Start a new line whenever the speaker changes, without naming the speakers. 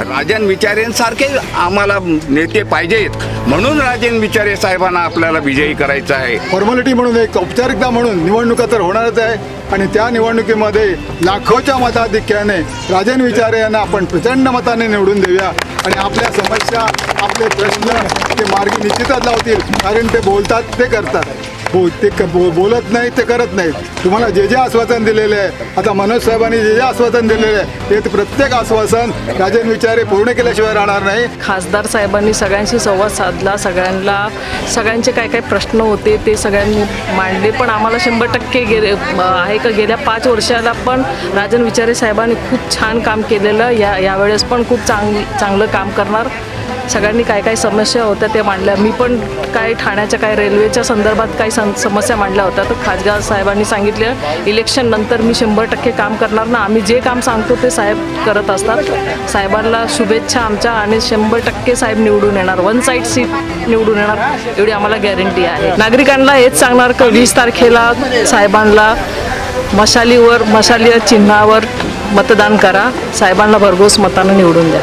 राजन विचारेंसारखे आम्हाला नेते पाहिजेत. म्हणून राजन विचारे साहेबांना आपल्याला विजयी करायचं आहे.
फॉर्मॅलिटी म्हणून एक औपचारिकता म्हणून निवडणुका तर होणारच आहे. आणि त्या निवडणुकीमध्ये लाखोच्या मताधिक्याने राजन विचारे यांना आपण प्रचंड मताने निवडून देऊया. आणि आपल्या समस्या आपले प्रश्न ते मार्गी निश्चितच लावतील कारण ते बोलतात ते करतात. हो ते बो- बोलत नाही ते करत नाहीत. तुम्हाला जे जे आश्वासन दिलेले आहे आता मनोज साहेबांनी जे जे आश्वासन दिलेले आहे ते प्रत्येक आश्वासन राजन विचारे पूर्ण केल्याशिवाय राहणार नाही.
खासदार साहेबांनी सगळ्यांशी संवाद साधला सगळ्यांना सगळ्यांचे काय काय प्रश्न होते ते सगळ्यांनी मांडले पण आम्हाला शंभर टक्के गेले आहे का? गेल्या पाच वर्षाला पण राजन विचारे साहेबांनी खूप छान काम केलेलं. या यावेळेस पण खूप चांग चांगलं काम करणार. सगळ्यांनी काय काय समस्या होत्या ते मांडल्या. मी पण काय ठाण्याच्या काय रेल्वेच्या संदर्भात काही सं समस्या मांडल्या होत्या. तर खासदार साहेबांनी सांगितलं इलेक्शन नंतर मी शंभर टक्के काम करणार ना. आम्ही जे काम सांगतो ते साहेब करत असतात. साहेबांना शुभेच्छा आमच्या आणि शंभर टक्के साहेब निवडून येणार. वन साईड सीट निवडून येणार. एवढी आम्हाला गॅरंटी आहे. नागरिकांना हेच सांगणार की? वीस तारखेला साहेबांना मशालीवर मशाली चिन्हावर मतदान करा. साहेबांना भरघोस मतानं निवडून द्या.